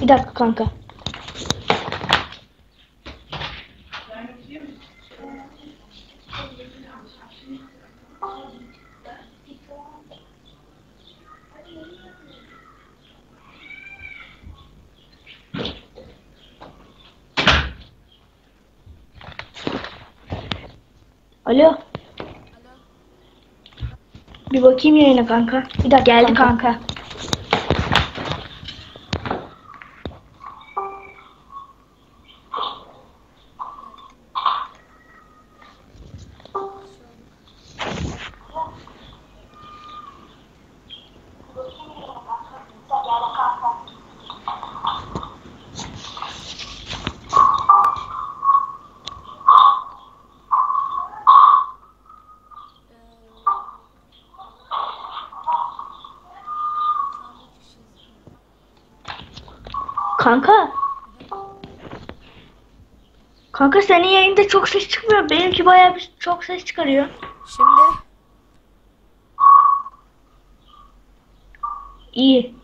Bir dakika kanka. Alo. Bir bakayım yayına kanka. Bir dakika geldi kanka. Kanka. Kanka senin yayında çok ses çıkmıyor. Benimki bayağı bir çok ses çıkarıyor. Şimdi İyi.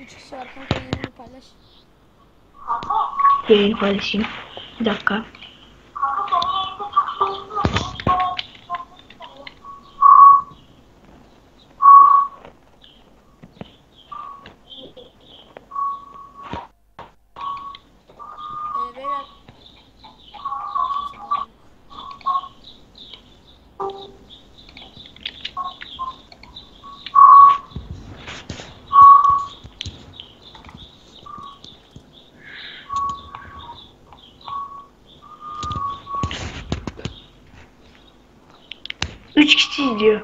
üç kişi var kanka yayını paylaş. Yayını paylaşayım. Bir dakika. Ee, beyler. Kimse daha yok. Üç kişi izliyor.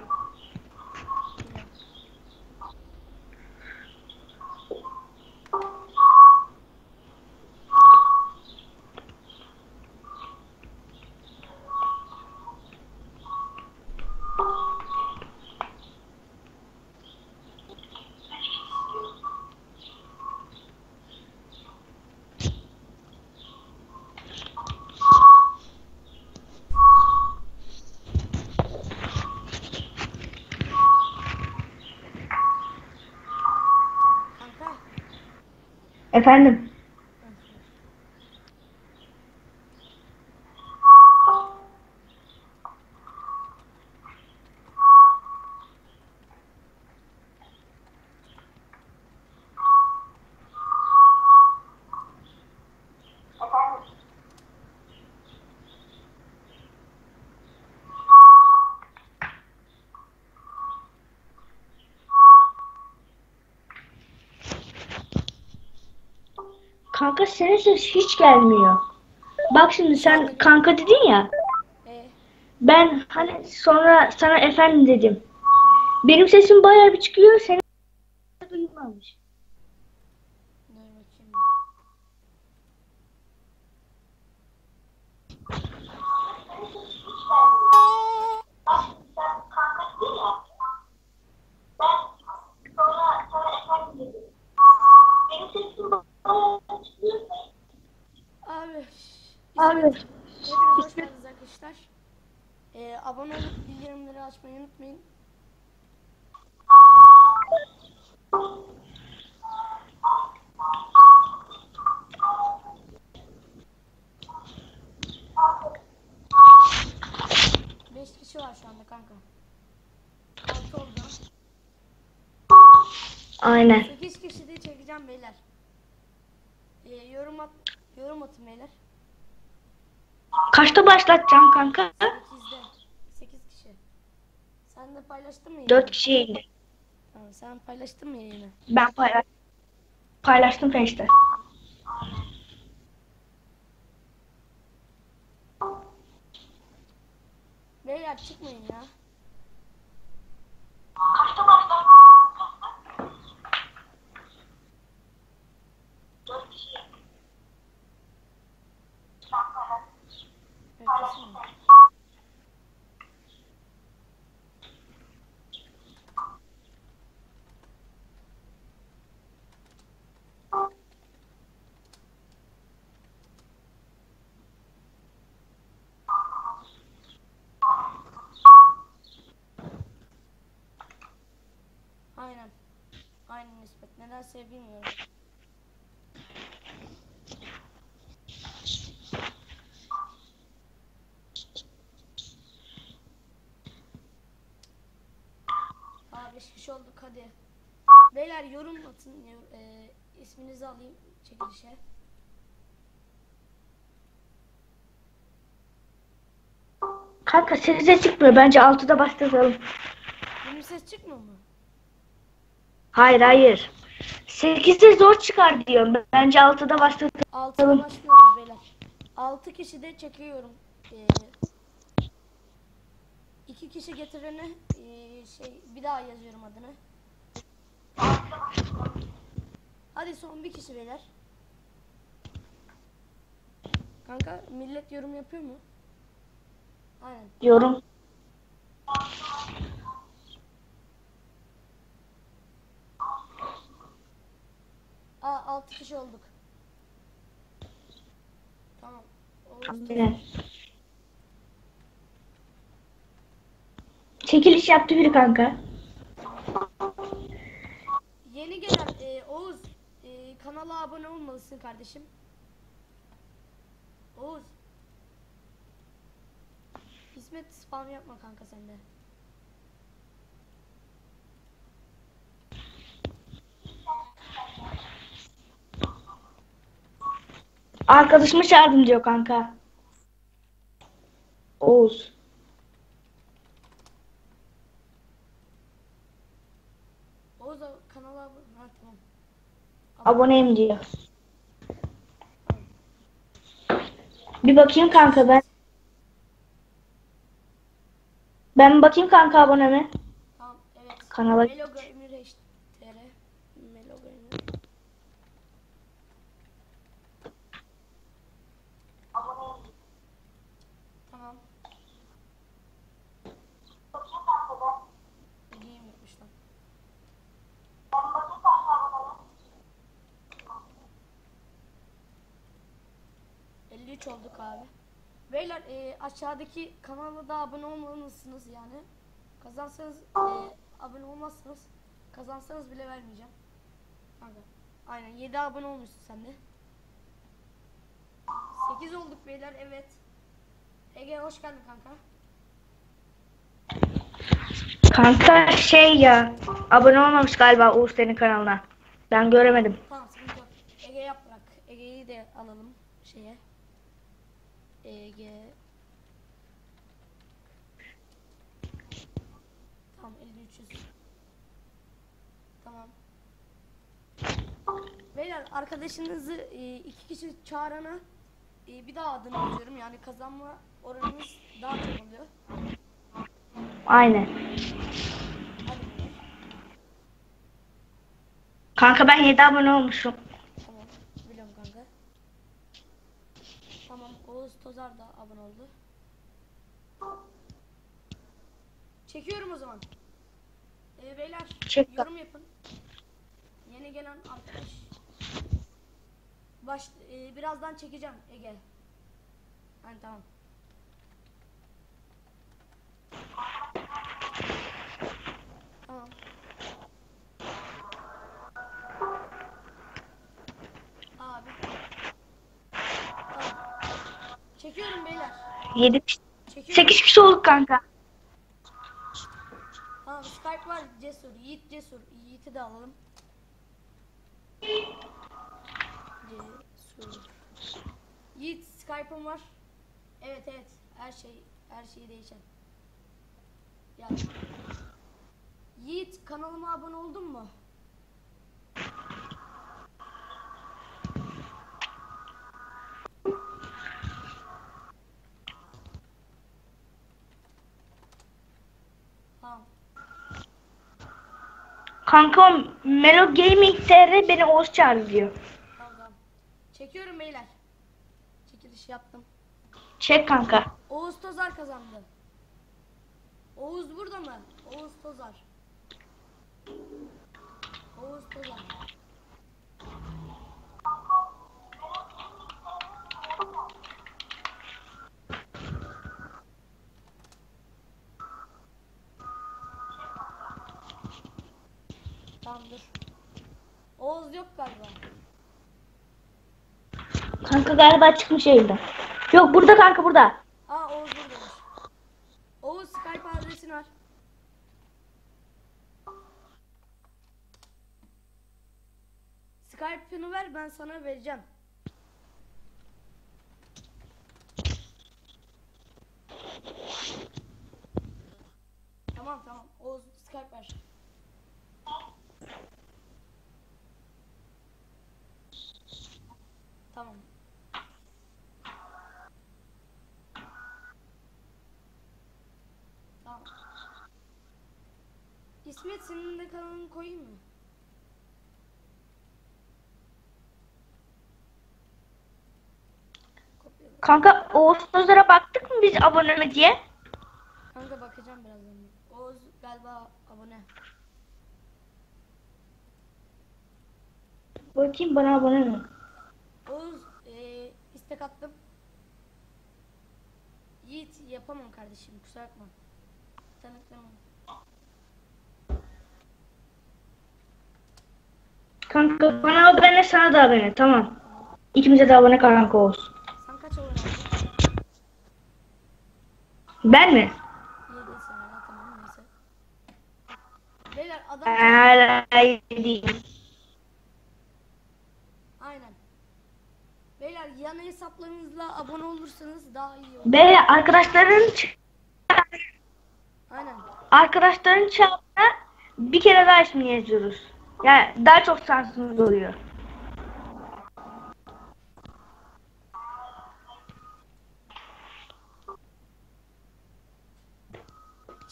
Kanka. Efendim. Kanka senin ses hiç gelmiyor. Bak şimdi sen kanka dedin ya. Ee, Ben hani sonra sana efendim dedim. Benim sesim bayağı bir çıkıyor. Senin duyulmamış. dur bakayım. Abi. Abi. Hepiniz hoş geldiniz arkadaşlar. Ee, abone olup bildirimleri açmayı unutmayın. Beş kişi var şu anda kanka. Altı oldu. Aynen. Sekiz kişi de çekeceğim beyler. Ee, yorum at, yorum atın beyler. Kaçta başlatacağım kanka? Sekizde. Sekiz kişi. Sen de paylaştın mı yayını? Dört kişiye indi. Tamam, sen paylaştın mı yayını? Ben paylaş paylaştım Face'te. Beyler çıkmayın ya. Beklesin. Nispet. Nedense bilmiyorum. Aa 5 kişi olduk hadi. Beyler yorum atın. yor- E, isminizi alayım çekilişe. Kanka 8'e çıkmıyor. Bence 6'da başlatalım. Benim ses çıkmıyor mu? Hayır hayır. 8'de zor çıkar diyorum. Bence 6'da başlatalım. 6'da başlıyoruz beyler. 6 kişi de çekiyorum. Ee, iki kişi getirene ee, şey bir daha yazıyorum adını. Hadi son bir kişi beyler. Kanka millet yorum yapıyor mu? Aynen. Diyorum. Aa 6 kişi olduk. Tamam. Aynen. Çekiliş yaptı biri kanka. Yeni gelen e, Oğuz e, kanala abone olmalısın kardeşim. Oğuz. İsmet spam yapma kanka sen Arkadaşımı çağırdım diyor kanka. Oğuz. Oğuz kanala abone. Ha tamam. Aboneyim diyor. Bir bakayım kanka ben. Ben bakayım kanka aboneme. Tamam evet. Kanala- Melo ...53 olduk abi. Beyler e, aşağıdaki kanala da abone olmalısınız yani. Kazansanız e, abone olmazsanız kazansanız bile vermeyeceğim. Kanka. Aynen 7 abone olmuşsun sen de. 8 olduk beyler evet. Ege hoş geldin kanka. Kanka şey ya. Abone olmamış galiba Oğuz senin kanalına. Ben göremedim. Tamam sıkıntı yok. Ege yap bırak. Ege'yi de alalım şeye. Ege. Tamam 5300. Tamam. Beyler arkadaşınızı e, iki kişi çağırana e, bir daha adını yazıyorum. Yani kazanma oranınız daha çok oluyor. Aynen. Kanka ben 7 abone olmuşum. Tamam. Biliyorum kanka. Tamam. Oğuz Tozar da abone oldu. Çekiyorum o zaman. Ee, beyler Çek. yorum yapın. Yeni gelen arkadaş. Baş, e, birazdan çekeceğim Ege. Hani tamam. Tamam. Çekiyorum beyler. 7 Çekiyorum. 8 kişi olduk kanka. Tamam Skype var Cesur. Yiğit Cesur. Yiğit'i de alalım. Cesur. Yiğit Skype'ım var. Evet evet. Her şey her şey değişen. Ya. Yiğit kanalıma abone oldun mu? Tamam. Kanka Melo Gaming TR beni Oğuz çağırdı diyor. Tamam. Çekiyorum beyler. Çekiliş yaptım. Çek kanka. Oğuz Tozar kazandı. Oğuz burada mı? Oğuz Tozar. Oğuz Tozar. Oğuz yok galiba. Kanka galiba çıkmış evden. Yok burada kanka burada. Aa Oğuz buradaymış. Oğuz Skype adresini ver. Skype'ını ver ben sana vereceğim. Tamam tamam. Oğuz Skype ver. Tamam. Tamam. İsmet senin de kanalını koyayım mı? Kanka Oğuz Sözler'e baktık mı biz abone mi diye? Kanka bakacağım birazdan. Oğuz galiba abone. Bakayım bana abone mi? Oğuz eee istek attım. Yiğit yapamam kardeşim kusura bakma. Tanıklamam. Kanka bana abone sana da abone tamam. İkimize de abone kanka olsun. Sen kaç abone oldun? Ben mi? Beyler adam Hala değil. aynen. Beyler yan hesaplarınızla abone olursanız daha iyi olur. Ve arkadaşların Aynen. arkadaşların çağrına bir kere daha ismini yazıyoruz. Yani daha çok şansımız oluyor.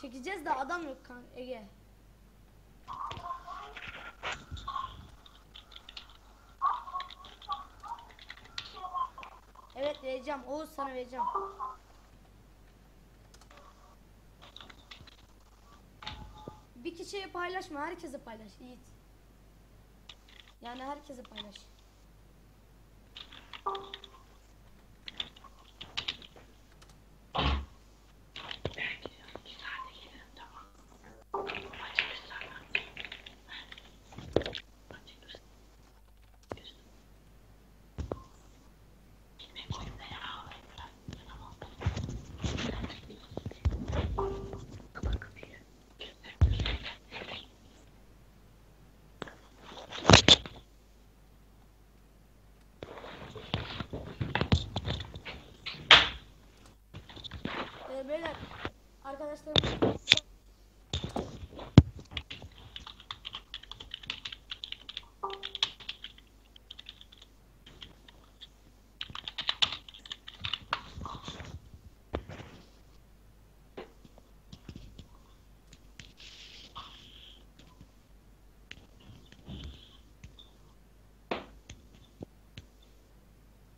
Çekeceğiz de adam yok kan Ege. Evet vereceğim. Oğuz sana vereceğim. Bir kişiye paylaşma. Herkese paylaş Yiğit. Yani herkese paylaş. Ee, beyler arkadaşlarım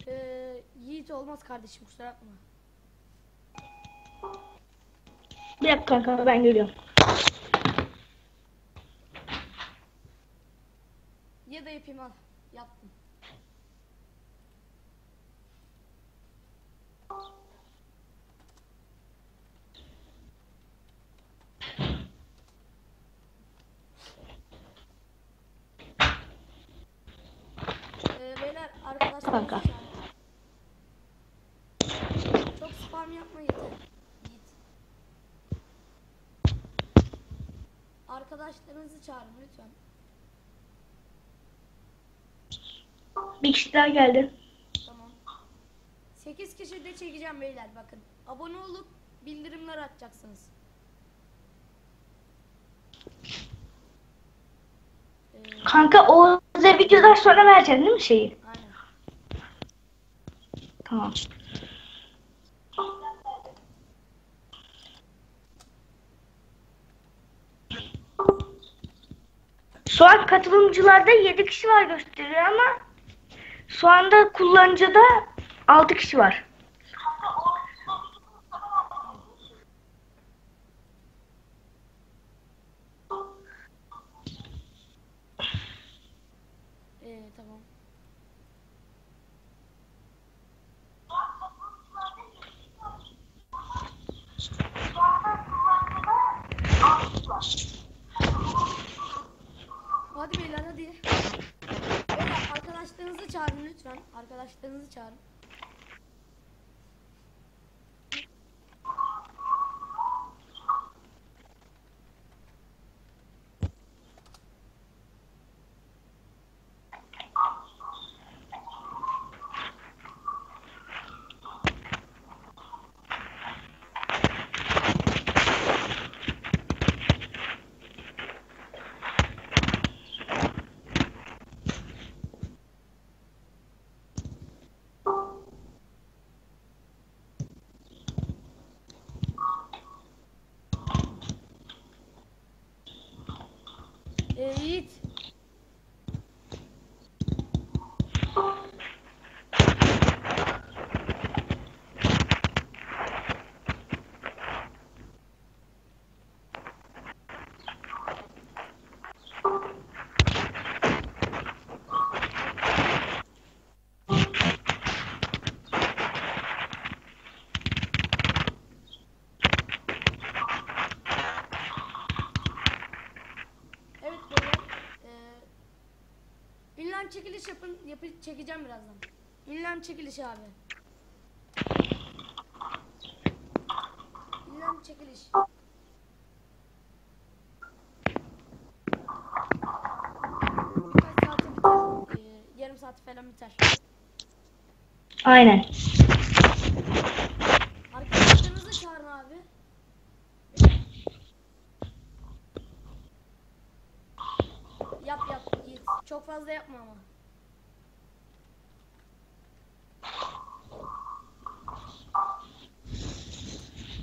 Ee, Yiğit olmaz kardeşim kusura bakma. Bir dakika kanka ben geliyorum. Ya da yapayım al. Yaptım. Ee, beyler arkadaşlar Kanka. çok spam yapma yeter. Git. Arkadaşlarınızı çağırın lütfen. Bir kişi daha geldi. Tamam. 8 kişi de çekeceğim beyler bakın. Abone olup bildirimler açacaksınız. Ee, Kanka Oğuz'a videodan sonra vereceksin değil mi şeyi? aynen. Tamam. Şu an katılımcılarda 7 kişi var gösteriyor ama şu anda kullanıcıda 6 kişi var. Çağırın. Ee, Yiğit. Evet beyler. Ee, ünlem çekiliş yapın. Yapı, çekeceğim birazdan. Ünlem çekiliş abi. Ünlem çekiliş. Birkaç saate biter. Ee, yarım saat falan biter. Aynen. Arkadaşlarınızı çağırın abi. Yap yap Yiğit. Çok fazla yapma ama. Hadi beyler. Aynen abi. Beyler aboneden çık,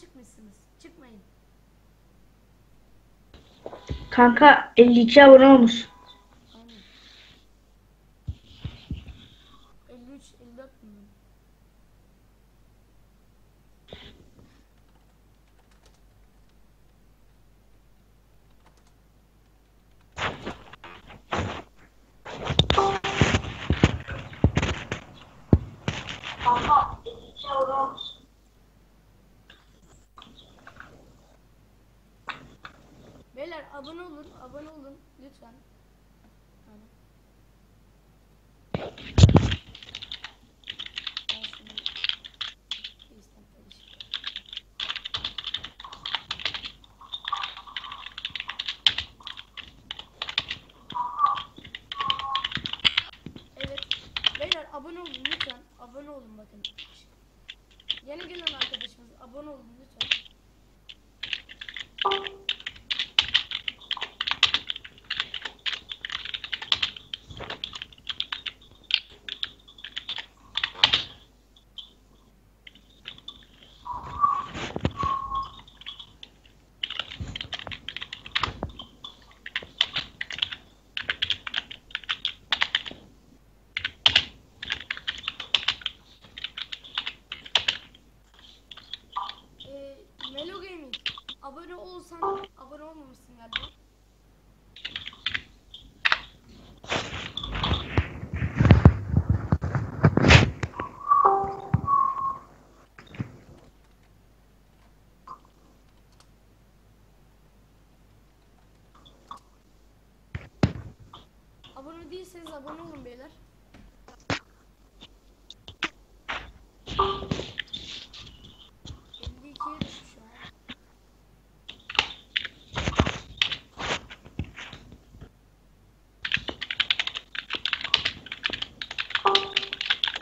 Çıkmışsınız. Çıkmayın. Kanka 52 abone olmuş. Aynen. 53, 54 milyon. Abone olun, abone olun lütfen. Evet. Beyler abone olun lütfen. Abone olun bakın. Yeni gelen arkadaşımız abone olun lütfen. Ee, Melo Gaming abone olsan abone olmamışsın galiba. Abone değilseniz abone olun beyler. Elli ikiye düşmüş şu an.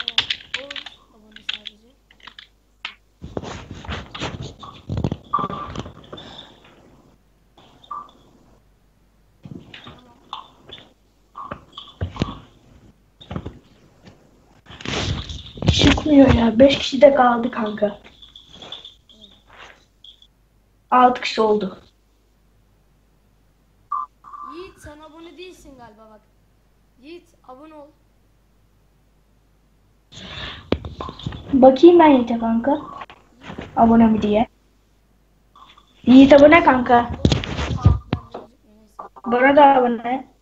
Evet, Oğuz abone sadece. Tamam. Çıkmıyor ya. 5 kişi de kaldı kanka. 6 kişi oldu. Yiğit sen abone değilsin galiba bak. Yiğit abone ol. Bakayım ben Yiğit'e kanka. Abone mi diye. Yiğit abone kanka. Bana da abone.